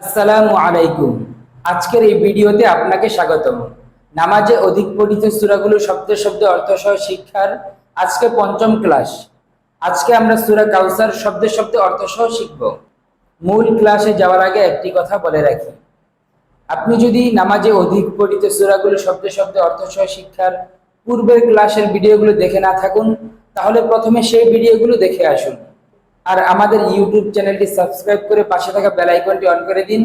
আসসালামু আলাইকুম। আজকের এই ভিডিওতে আপনাকে স্বাগতম। নামাজে অধিক পঠিত সূরাগুলো শব্দে শব্দে অর্থসহ শিক্ষার আজকে পঞ্চম ক্লাস। আজকে আমরা সূরা কাউসার শব্দে শব্দে অর্থসহ শিখব। মূল ক্লাসে যাওয়ার আগে একটি কথা বলে রাখি। আপনি যদি নামাজে অধিক পঠিত সূরাগুলো শব্দে শব্দে অর্থসহ শিক্ষার পূর্বের ক্লাসের ভিডিওগুলো দেখে না থাকুন, তাহলে প্রথমে সেই ভিডিওগুলো দেখে আসুন। আর আমাদের ইউটিউব চ্যানেলটি সাবস্ক্রাইব করে পাশে থাকা বেল আইকনটি অন করে দিন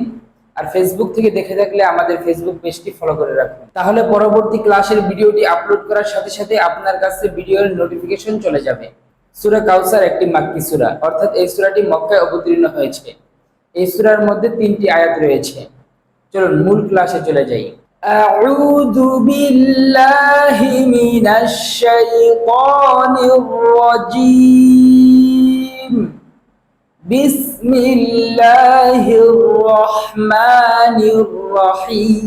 আর ফেসবুক থেকে দেখে থাকলে আমাদের ফেসবুক পেজটি ফলো করে রাখুন তাহলে পরবর্তী ক্লাসের ভিডিওটি আপলোড করার সাথে সাথে আপনার কাছে ভিডিওর নোটিফিকেশন চলে যাবে সূরা কাউসার একটি মাক্কি সূরা অর্থাৎ এই সূরাটি মক্কায় অবতীর্ণ হয়েছে এই সূরার মধ্যে তিনটি আয়াত রয়েছে চলুন মূল ক্লাসে চলে যাই أعوذ بالله من الشيطان الرجيم بسم الله الرحمن الرحيم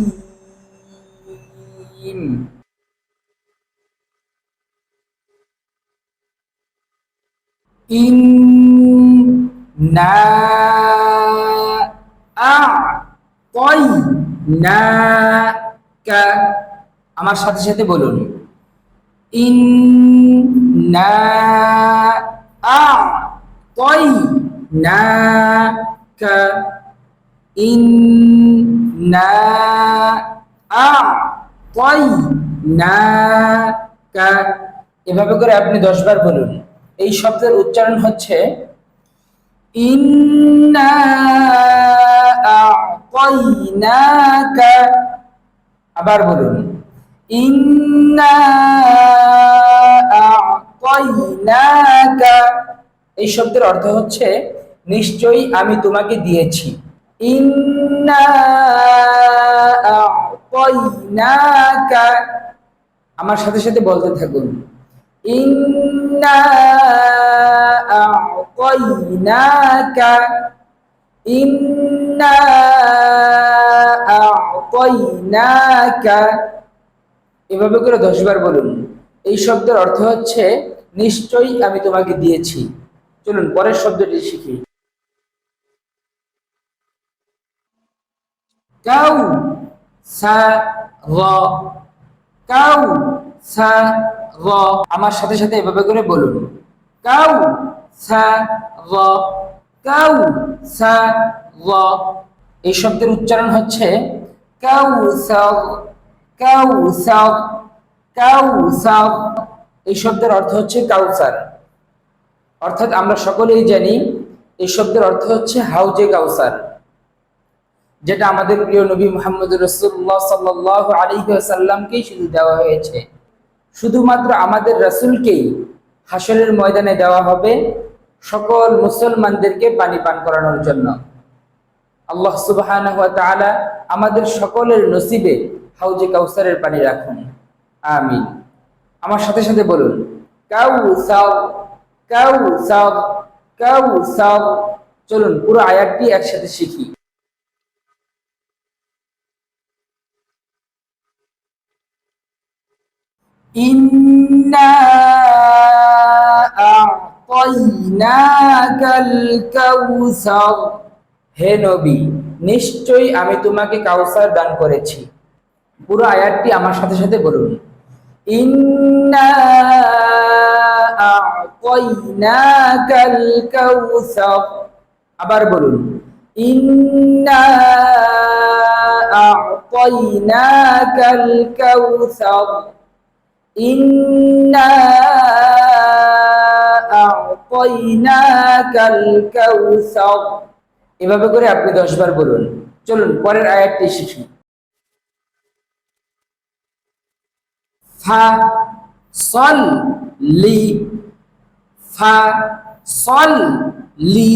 إنا أعطيناك আমার সাথে সাথে বলুন ইন্না আ'তাইনাকা ইন্না আ'তাইনাকা এভাবে করে আপনি দশ বার বলুন। এই শব্দের উচ্চারণ হচ্ছে ইন্না আ'তাইনাকা আবার বলুন। ইন্না আ'তাইনাকা এই শব্দের অর্থ হচ্ছে, নিশ্চয়ই আমি তোমাকে দিয়েছি। আমার সাথে সাথে বলতে থাকুন। এভাবে করে দশবার বলুন। এই শব্দের অর্থ হচ্ছে, নিশ্চয়ই আমি তোমাকে দিয়েছি। চলুন, পরের শব্দটি শিখি। কাউ কাউ আমার সাথে সাথে এভাবে করে বলুন। কাউ কাউ এই শব্দের উচ্চারণ হচ্ছে কাউ কাউসার কাউসার এই শব্দের অর্থ হচ্ছে কাউসার। অর্থাৎ আমরা সকলেই জানি এই শব্দের অর্থ হচ্ছে হাউজে কাউসার, যেটা আমাদের প্রিয় নবী মোহাম্মদ রসুল্লাহ সাল্লাহ আলী সাল্লামকেই শুধু দেওয়া হয়েছে। শুধুমাত্র আমাদের রসুলকেই হাসরের ময়দানে দেওয়া হবে সকল মুসলমানদেরকে পানি পান করানোর জন্য। আল্লাহ সুবাহ আমাদের সকলের নসিবে হাউজে কাউসারের পানি রাখুন। আমিন। আমার সাথে সাথে বলুন কাউ সাউ কাউ সাউ কাউ সাউ চলুন, পুরো আয়াতটি একসাথে শিখি। ইন্না আ'তাইনাকাল কাউসার হে নবী, নিশ্চয়ই আমি তোমাকে কাউসার দান করেছি। পুরো আয়াতটি আমার সাথে সাথে বলুন। ইন্না কাউসার আবার বলুন, ইন্না আ'তাইনাকাল কাউসার। ইন্না আ'তাইনাকাল কাউসার। এভাবে করে আপনি দশবার বলুন। চলুন, পরের আয়াতটি শিখি ফা সল লি ফা সল লি,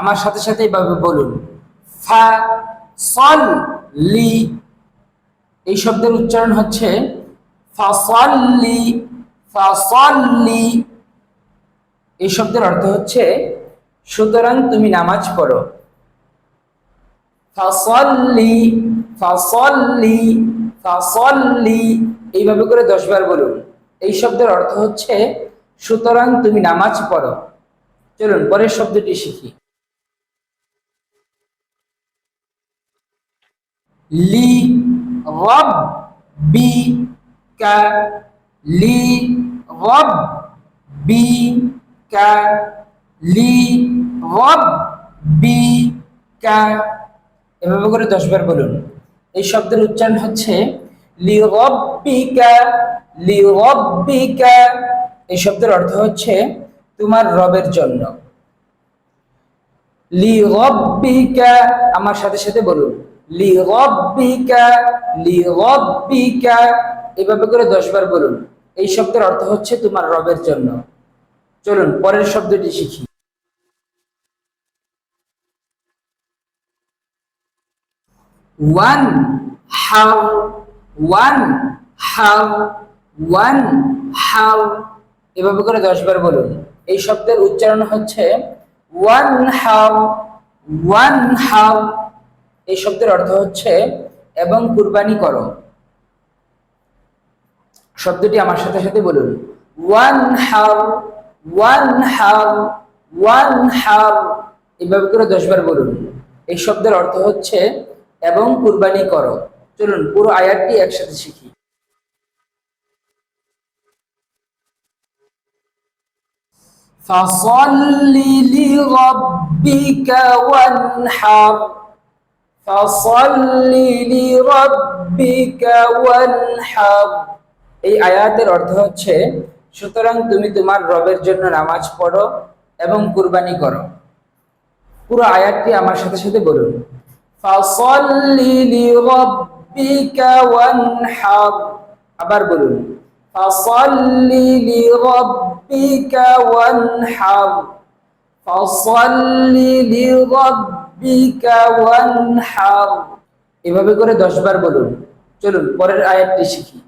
আমার সাথে সাথে এভাবে বলুন। ফা সল লি, এই শব্দের উচ্চারণ হচ্ছে ফাসল্লি ফাসল্লি এই শব্দের অর্থ হচ্ছে, সুতরাং তুমি নামাজ পড়ো। ফাসল্লি ফাসল্লি ফাসল্লি এইভাবে করে দশবার বলুন। এই শব্দের অর্থ হচ্ছে সুতরাং তুমি নামাজ পড়ো। চলুন, পরের শব্দটি শিখি। লি রব বি কা লি রব বি কা লি রব বি কা এভাবে করে দশবার বলুন। এই শব্দের উচ্চারণ হচ্ছে, লি রব্বিকা লি রব্বিকা। এই শব্দের অর্থ হচ্ছে তোমার রবের জন্য। লি রব্বিকা, আমার সাথে সাথে বলুন। লি রব্বিকা লি রব্বিকা, এভাবে করে দশবার বলুন। এই শব্দের অর্থ হচ্ছে তোমার রবের জন্য। চলুন, পরের শব্দটি শিখি। One how one how one how এভাবে করে দশবার বলুন। এই শব্দের উচ্চারণ হচ্ছে, ওয়ান হাউ ওয়ান হাউ। এই শব্দের অর্থ হচ্ছে, এবং কুরবানি করো। শব্দটি আমার সাথে সাথে বলুন। One how one how one how. এভাবে করে দশবার বলুন। এই শব্দের অর্থ হচ্ছে, এবং কুরবানি করো। চলুন, পুরো আয়াতটি একসাথে শিখি। فصل لربك وانحر فصل لربك وانحر এই আয়াতের অর্থ হচ্ছে সুতরাং তুমি তোমার রবের জন্য নামাজ পড়ো এবং কুরবানি করো পুরো আয়াতটি আমার সাথে সাথে বলুন ফাসাল্লি লিরাব্বিকা ওয়ানহার আবার বলুন ফাসাল্লি লিরাব্বিকা ওয়ানহার ফাসাল্লি লিরাব্বিকা ওয়ানহার এভাবে করে 10 বার বলুন। চলুন, পরের আয়াতটি শিখি।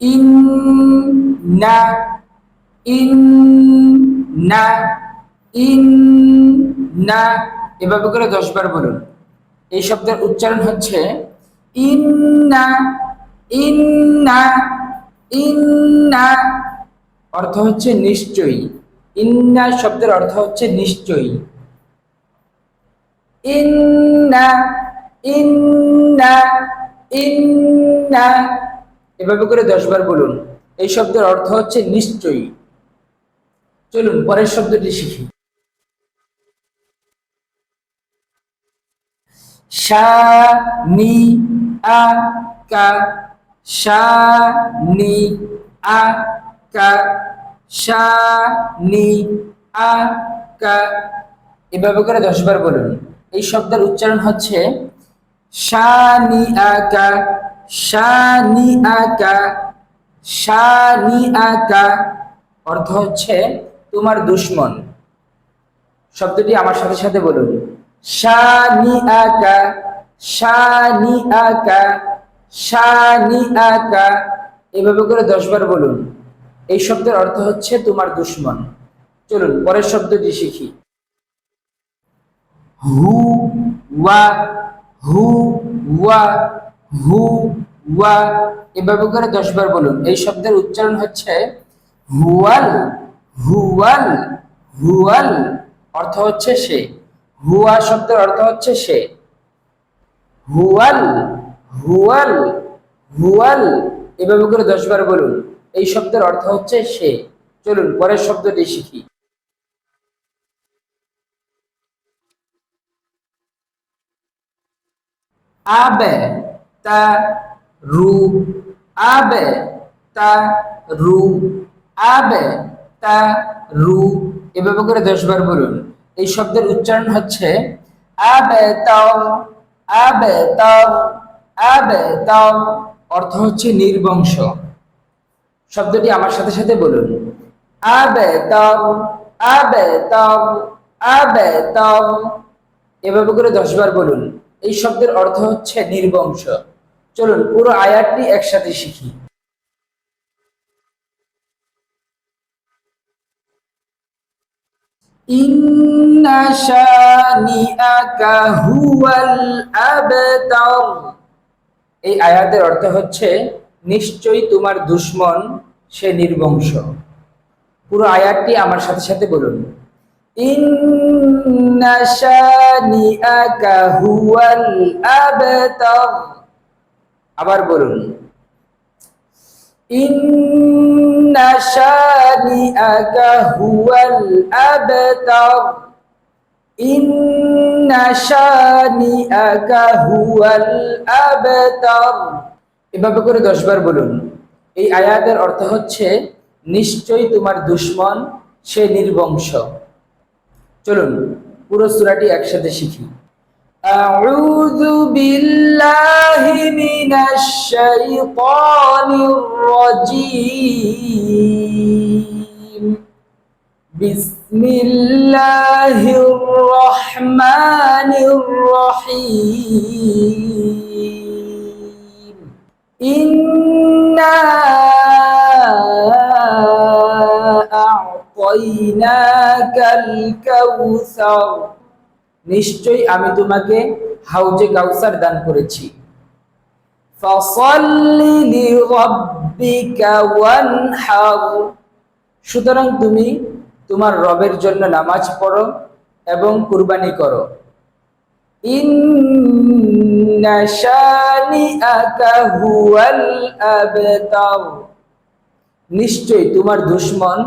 ইন্না ইন্না ইন্না। এভাবে করে দশ বার বলুন। এই শব্দের উচ্চারণ হচ্ছে ইন্না ইন্না ইন্না অর্থ হচ্ছে নিশ্চয়ই। ইন্না শব্দের অর্থ হচ্ছে নিশ্চয়ই। ইন্না ইন্না ইন্না। এভাবে করে দশবার বলুন। এই শব্দের অর্থ হচ্ছে নিশ্চয়ই। চলুন, পরের শব্দটি শিখি। শা, নি, আ, কা শা নি আ কা শা নি আ কা এভাবে করে দশবার বলুন। এই শব্দের উচ্চারণ হচ্ছে শা নি আ কা শা নি আ কা শা নি আ কা অর্থ হচ্ছে তোমার দুশ্মন। শব্দটি আমার সাথে সাথে বলুন। শানি আকা শানি আকা আকা এভাবে করে দশবার বলুন। এই শব্দের অর্থ হচ্ছে তোমার দুশ্মন। চলুন, পরের শব্দটি শিখি। হু, ওয়া হু ওয়া হু, ওয়া। এভাবে করে দশবার বলুন। এই শব্দের উচ্চারণ হচ্ছে হুয়াল হুয়াল হুয়াল। অর্থ হচ্ছে সে। হুয়া শব্দের অর্থ হচ্ছে সে। হুয়াল হুয়াল হুয়াল, এভাবে করে দশবার বলুন। এই শব্দের অর্থ হচ্ছে সে। চলুন, পরের শব্দটি শিখি। আবে তা রু, আবে তা রু, আবে তা রু, এভাবে করে দশবার বলুন। এই শব্দের উচ্চারণ হচ্ছে আবে তাও আবে তাও অর্থ হচ্ছে নির্বংশ। শব্দটি আমার সাথে সাথে বলুন। এভাবে করে দশবার বলুন। এই শব্দের অর্থ হচ্ছে নির্বংশ। চলুন, পুরো আয়াতটি একসাথে শিখি। ইন্না হুয়াল এই আয়াতের অর্থ হচ্ছে, নিশ্চয়ই তোমার দুশ্মন সে নির্বংশ। পুরো আয়াতটি আমার সাথে সাথে বলুন। আবার বলুন। ইন্নাশানি শানিআকা হুয়াল আবতার। এভাবে করে দশবার বলুন এই আয়াতের অর্থ হচ্ছে নিশ্চয়ই তোমার দুশ্মন সে নির্বংশ চলুন পুরো সূরাটি একসাথে শিখি أعوذ بالله من الشيطان الرجيم بسم الله الرحمن الرحيم إنا أعطيناك الكوثر নিশ্চয়ই আমি তোমাকে হাউজে কাউসার দান করেছি ফসল্লি লিরাব্বিকা ওয়ানহার সুতরাং তুমি তোমার রবের জন্য নামাজ পড়ো এবং কুরবানি করো। নিশ্চয়ই তোমার দুশ্মন,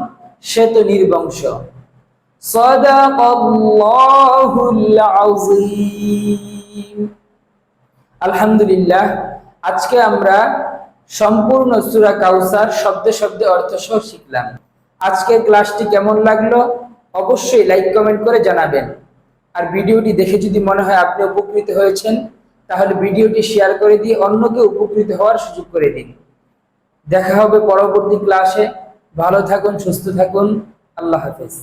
সে তো নির্বংশ। আলহামদুলিল্লাহ, আজকে আমরা সম্পূর্ণ সূরা কাউসার শব্দে শব্দে অর্থ সহ শিখলাম। আজকের ক্লাসটি কেমন লাগল অবশ্যই লাইক, কমেন্ট করে জানাবেন। আর ভিডিওটি দেখে যদি মনে হয় আপনি উপকৃত হয়েছেন, তাহলে ভিডিওটি শেয়ার করে দিয়ে অন্যকে উপকৃত হওয়ার সুযোগ করে দিন। দেখা হবে পরবর্তী ক্লাসে। ভালো থাকুন, সুস্থ থাকুন। আল্লাহ হাফেজ।